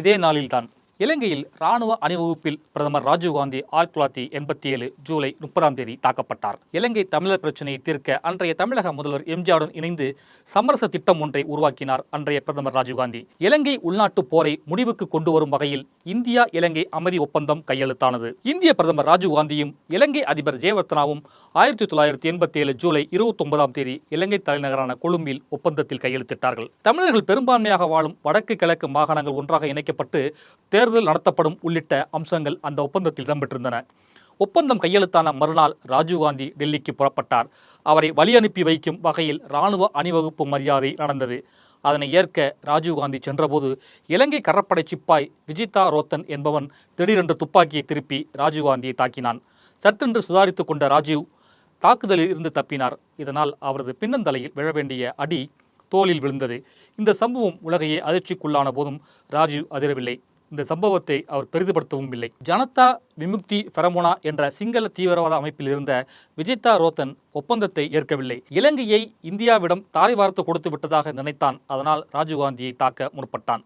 இதே நாளில்தான் இலங்கையில் ராணுவ அணிவகுப்பில் பிரதமர் ராஜீவ்காந்தி ஆயிரத்தி தொள்ளாயிரத்தி எண்பத்தி ஏழு ஜூலை முப்பதாம் தேதி தாக்கப்பட்டார். இலங்கை தமிழர் பிரச்சினையை தீர்க்க அன்றைய தமிழக முதல்வர் எம்ஜிஆருடன் இணைந்து சமரச திட்டம் ஒன்றை உருவாக்கினார் அன்றைய பிரதமர் ராஜீவ்காந்தி இலங்கை உள்நாட்டு போரை முடிவுக்கு கொண்டு வரும் வகையில் இந்தியா இலங்கை அமைதி ஒப்பந்தம் கையெழுத்தானது. இந்திய பிரதமர் ராஜீவ்காந்தியும் இலங்கை அதிபர் ஜெயவர்த்தனாவும் ஆயிரத்தி தொள்ளாயிரத்தி எண்பத்தி ஏழு ஜூலை இருபத்தி ஒன்பதாம் தேதி இலங்கை தலைநகரான கொழும்பில் ஒப்பந்தத்தில் கையெழுத்திட்டார்கள். தமிழர்கள் பெரும்பான்மையாக வாழும் வடக்கு கிழக்கு மாகாணங்கள் ஒன்றாக இணைக்கப்பட்டு தேர்தல் நடத்தப்படும் உள்ளிட்ட அம்சங்கள் அந்த ஒப்பந்தத்தில் இடம்பெற்றிருந்தன. ஒப்பந்தம் கையெழுத்தான மறுநாள் ராஜீவ்காந்தி டெல்லிக்கு புறப்பட்டார். அவரை வழி அனுப்பி வைக்கும் வகையில் இராணுவ அணிவகுப்பு மரியாதை நடந்தது. அதனை ஏற்க ராஜீவ்காந்தி சென்றபோது இலங்கை கடற்படை சிப்பாய் விஜிதா ரோத்தன் என்பவன் திடீரென்று துப்பாக்கியை திருப்பி ராஜீவ்காந்தியை தாக்கினான். சட்டென்று சுதாரித்து கொண்ட ராஜீவ் தாக்குதலில் இருந்து தப்பினார். இதனால் அவரது பின்னந்தலையில் விழ வேண்டிய அடி தோளில் விழுந்தது. இந்த சம்பவம் உலகையே அதிர்ச்சிக்குள்ளான போதும் ராஜீவ் அதிரவில்லை. இந்த சம்பவத்தை அவர் பெரிதுபடுத்தவும் இல்லை. ஜனதா விமுக்தி பெரமோனா என்ற சிங்கள தீவிரவாத அமைப்பில் இருந்த விஜய்தா ரோத்தன் ஒப்பந்தத்தை ஏற்கவில்லை. இலங்கையை இந்தியாவிடம் தாரை வார்த்து கொடுத்து விட்டதாக நினைத்தான். அதனால் ராஜீவ்காந்தியை தாக்க முற்பட்டான்.